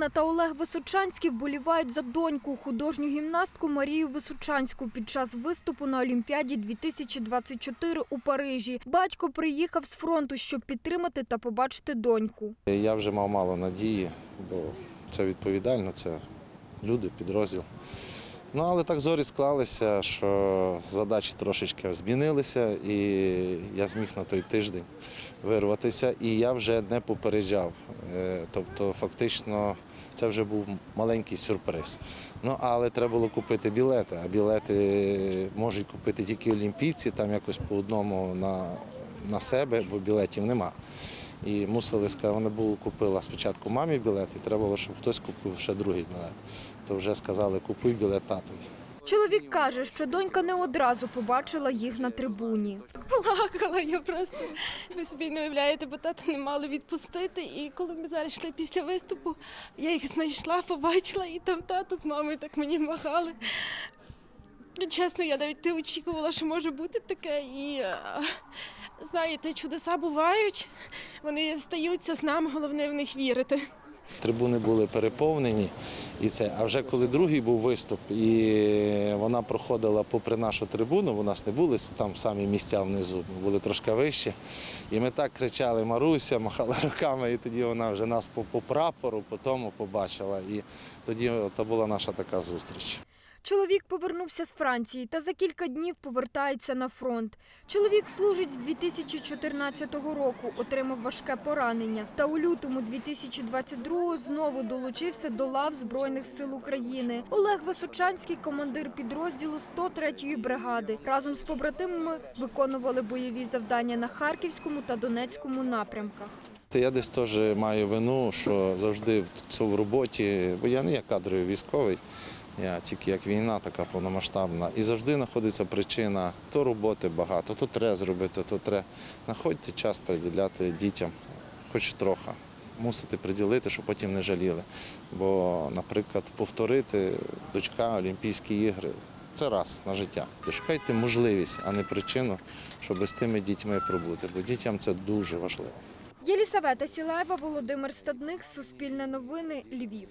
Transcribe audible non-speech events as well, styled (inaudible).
Галина та Олег Височанський вболівають за доньку, художню гімнастку Марію Височанську під час виступу на Олімпіаді 2024 у Парижі. Батько приїхав з фронту, щоб підтримати та побачити доньку. Я вже мав мало надії, бо це відповідально, це люди, підрозділ. Ну, але так зорі склалися, що задачі трошечки змінилися, і я зміг на той тиждень вирватися, і я вже не попереджав. Е, Тобто, фактично, це вже був маленький сюрприз. Ну, але треба було купити білети, а білети можуть купити тільки олімпійці, там якось по одному на, на себе, бо білетів нема. І мусили сказати, вона було купила спочатку мамі білет, і треба було, щоб хтось купив ще другий білет. То вже сказали, купуй білет татові. Чоловік каже, що донька не одразу побачила їх на трибуні. плакала. Я просто ви собі не уявляєте, бо тата не мали відпустити. І коли ми зараз йшли після виступу, я їх знайшла, побачила, і там тато з мамою так мені махали. Чесно, я навіть не очікувала, що може бути таке. І знаєте, чудеса бувають, вони стаються з нами, головне в них вірити. Трибуни були переповнені, і це. А вже коли другий був виступ, і вона проходила попри нашу трибуну, у нас не були там самі місця внизу, були трошки вище. І ми так кричали Маруся, махала (laughs) руками, і тоді вона вже нас по, по прапору, по тому побачила. І тоді це була наша така зустріч. Чоловік повернувся з Франції та за кілька днів повертається на фронт. Чоловік служить з 2014 року, отримав важке поранення. Та у лютому 2022 знову долучився до лав Збройних сил України. Олег Височанський, командир підрозділу 103-ї бригади. Разом з побратимами виконували бойові завдання на Харківському та Донецькому напрямках. Я десь теж маю вину, що завжди в цьому роботі, бо я не є кадровий військовий, я тільки як війна така повномасштабна. І завжди знаходиться причина, то роботи багато, то треба зробити, то треба. Знаходьте час приділяти дітям, хоч трохи. Мусите приділити, щоб потім не жаліли. Бо, наприклад, повторити дочка Олімпійські ігри це раз на життя. Шукайте можливість, а не причину, щоб з тими дітьми пробути, бо дітям це дуже важливо. Єлісавета Сілаєва, Володимир Стадник, Суспільне новини, Львів.